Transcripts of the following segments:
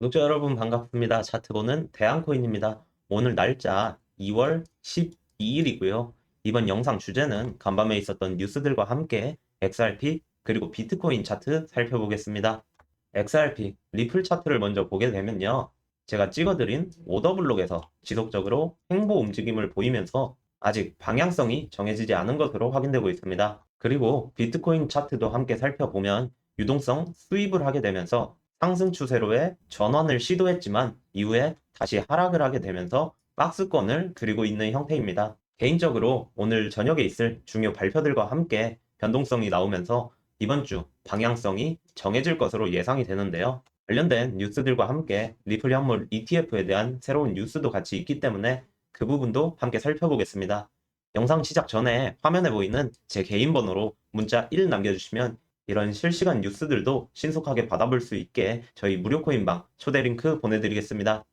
구독자 여러분 반갑습니다. 차트보는 대한코인입니다. 오늘 날짜 2월 12일이고요. 이번 영상 주제는 간밤에 있었던 뉴스들과 함께 XRP 그리고 비트코인 차트 살펴보겠습니다. XRP 리플 차트를 먼저 보게 되면요. 제가 찍어드린 오더블록에서 지속적으로 행보 움직임을 보이면서 아직 방향성이 정해지지 않은 것으로 확인되고 있습니다. 그리고 비트코인 차트도 함께 살펴보면 유동성 수입을 하게 되면서 상승 추세로의 전환을 시도했지만 이후에 다시 하락을 하게 되면서 박스권을 그리고 있는 형태입니다. 개인적으로 오늘 저녁에 있을 중요 발표들과 함께 변동성이 나오면서 이번 주 방향성이 정해질 것으로 예상이 되는데요. 관련된 뉴스들과 함께 리플 현물 ETF에 대한 새로운 뉴스도 같이 있기 때문에 그 부분도 함께 살펴보겠습니다. 영상 시작 전에 화면에 보이는 제 개인 번호로 문자 1 남겨주시면 이런 실시간 뉴스들도 신속하게 받아볼 수 있게 저희 무료 코인방 초대 링크 보내드리겠습니다.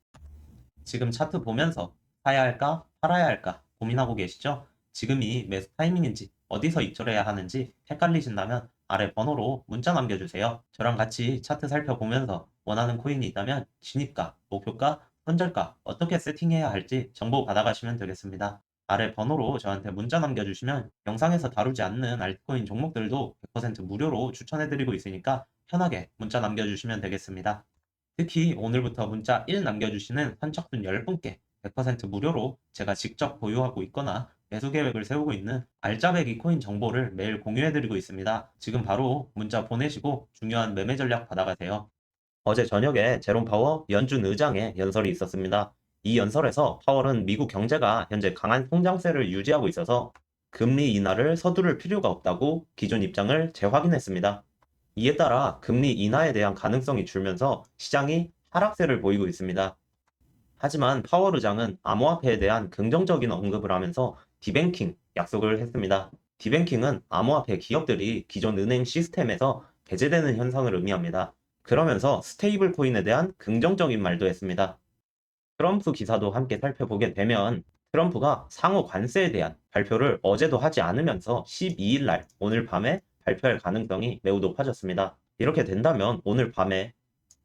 지금 차트 보면서 사야 할까 팔아야 할까 고민하고 계시죠? 지금이 매수 타이밍인지 어디서 입절해야 하는지 헷갈리신다면 아래 번호로 문자 남겨주세요. 저랑 같이 차트 살펴보면서 원하는 코인이 있다면 진입가, 목표가, 손절가 어떻게 세팅해야 할지 정보 받아가시면 되겠습니다. 아래 번호로 저한테 문자 남겨주시면 영상에서 다루지 않는 알트코인 종목들도 100% 무료로 추천해드리고 있으니까 편하게 문자 남겨주시면 되겠습니다. 특히 오늘부터 문자 1 남겨주시는 선착순 10분께 100% 무료로 제가 직접 보유하고 있거나 매수 계획을 세우고 있는 알짜배기 코인 정보를 매일 공유해드리고 있습니다. 지금 바로 문자 보내시고 중요한 매매 전략 받아가세요. 어제 저녁에 제롬 파워 연준 의장의 연설이 있었습니다. 이 연설에서 파월은 미국 경제가 현재 강한 성장세를 유지하고 있어서 금리 인하를 서두를 필요가 없다고 기존 입장을 재확인했습니다. 이에 따라 금리 인하에 대한 가능성이 줄면서 시장이 하락세를 보이고 있습니다. 하지만 파월 의장은 암호화폐에 대한 긍정적인 언급을 하면서 디뱅킹 약속을 했습니다. 디뱅킹은 암호화폐 기업들이 기존 은행 시스템에서 배제되는 현상을 의미합니다. 그러면서 스테이블 코인에 대한 긍정적인 말도 했습니다. 트럼프 기사도 함께 살펴보게 되면 트럼프가 상호 관세에 대한 발표를 어제도 하지 않으면서 12일 날 오늘 밤에 발표할 가능성이 매우 높아졌습니다. 이렇게 된다면 오늘 밤에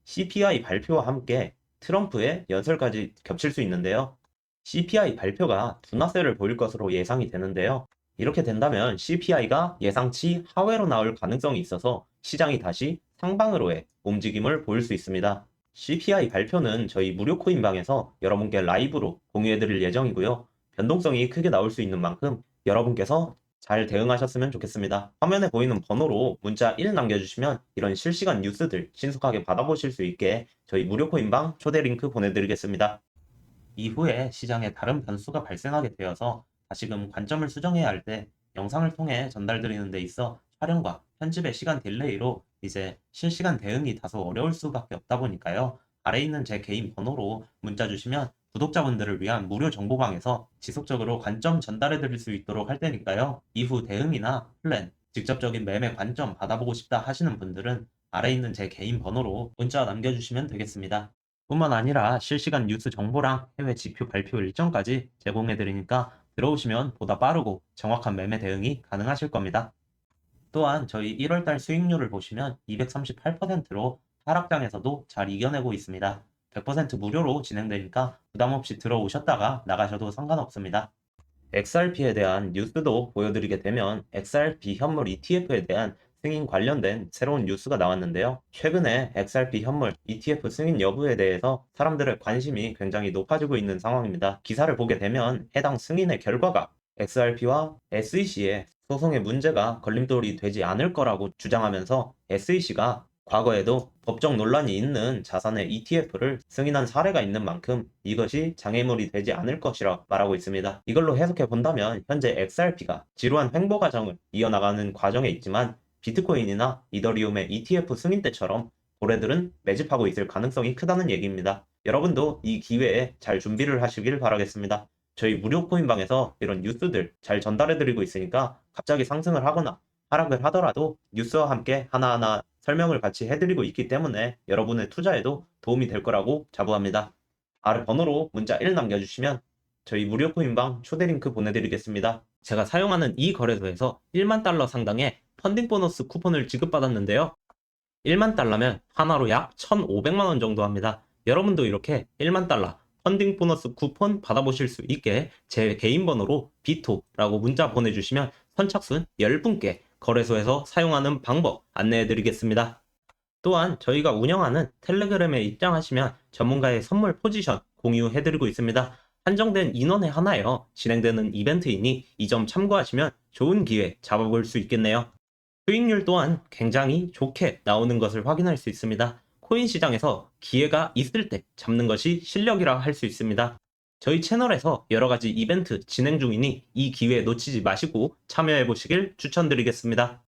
CPI 발표와 함께 트럼프의 연설까지 겹칠 수 있는데요. CPI 발표가 둔화세를 보일 것으로 예상이 되는데요. 이렇게 된다면 CPI가 예상치 하회로 나올 가능성이 있어서 시장이 다시 상방으로의 움직임을 보일 수 있습니다. CPI 발표는 저희 무료 코인방에서 여러분께 라이브로 공유해드릴 예정이고요. 변동성이 크게 나올 수 있는 만큼 여러분께서 잘 대응하셨으면 좋겠습니다. 화면에 보이는 번호로 문자 1 남겨주시면 이런 실시간 뉴스들 신속하게 받아보실 수 있게 저희 무료 코인방 초대 링크 보내드리겠습니다. 이후에 시장에 다른 변수가 발생하게 되어서 다시금 관점을 수정해야 할 때 영상을 통해 전달드리는 데 있어 촬영과 편집의 시간 딜레이로 이제 실시간 대응이 다소 어려울 수밖에 없다 보니까요. 아래 있는 제 개인 번호로 문자 주시면 구독자분들을 위한 무료 정보방에서 지속적으로 관점 전달해 드릴 수 있도록 할 테니까요. 이후 대응이나 플랜, 직접적인 매매 관점 받아보고 싶다 하시는 분들은 아래 있는 제 개인 번호로 문자 남겨주시면 되겠습니다. 뿐만 아니라 실시간 뉴스 정보랑 해외 지표 발표 일정까지 제공해 드리니까 들어오시면 보다 빠르고 정확한 매매 대응이 가능하실 겁니다. 또한 저희 1월달 수익률을 보시면 238%로 하락장에서도 잘 이겨내고 있습니다. 100% 무료로 진행되니까 부담없이 들어오셨다가 나가셔도 상관없습니다. XRP에 대한 뉴스도 보여드리게 되면 XRP 현물 ETF에 대한 승인 관련된 새로운 뉴스가 나왔는데요. 최근에 XRP 현물 ETF 승인 여부에 대해서 사람들의 관심이 굉장히 높아지고 있는 상황입니다. 기사를 보게 되면 해당 승인의 결과가 XRP와 SEC의 소송의 문제가 걸림돌이 되지 않을 거라고 주장하면서 SEC가 과거에도 법적 논란이 있는 자산의 ETF를 승인한 사례가 있는 만큼 이것이 장애물이 되지 않을 것이라 말하고 있습니다. 이걸로 해석해 본다면 현재 XRP가 지루한 횡보 과정을 이어나가는 과정에 있지만 비트코인이나 이더리움의 ETF 승인 때처럼 고래들은 매집하고 있을 가능성이 크다는 얘기입니다. 여러분도 이 기회에 잘 준비를 하시길 바라겠습니다. 저희 무료 코인방에서 이런 뉴스들 잘 전달해드리고 있으니까 갑자기 상승을 하거나 하락을 하더라도 뉴스와 함께 하나하나 설명을 같이 해드리고 있기 때문에 여러분의 투자에도 도움이 될 거라고 자부합니다. 아래 번호로 문자 1 남겨주시면 저희 무료 코인방 초대 링크 보내드리겠습니다. 제가 사용하는 이 거래소에서 1만 달러 상당의 펀딩 보너스 쿠폰을 지급받았는데요. 1만 달러면 하나로 약 1,500만 원 정도 합니다. 여러분도 이렇게 1만 달러 펀딩 보너스 쿠폰 받아보실 수 있게 제 개인 번호로 비토라고 문자 보내주시면 선착순 10분께 거래소에서 사용하는 방법 안내해 드리겠습니다. 또한 저희가 운영하는 텔레그램에 입장하시면 전문가의 선물 포지션 공유해 드리고 있습니다. 한정된 인원에 하나여 진행되는 이벤트이니 이 점 참고하시면 좋은 기회 잡아볼 수 있겠네요. 수익률 또한 굉장히 좋게 나오는 것을 확인할 수 있습니다. 코인 시장에서 기회가 있을 때 잡는 것이 실력이라 할 수 있습니다. 저희 채널에서 여러 가지 이벤트 진행 중이니 이 기회 놓치지 마시고 참여해 보시길 추천드리겠습니다.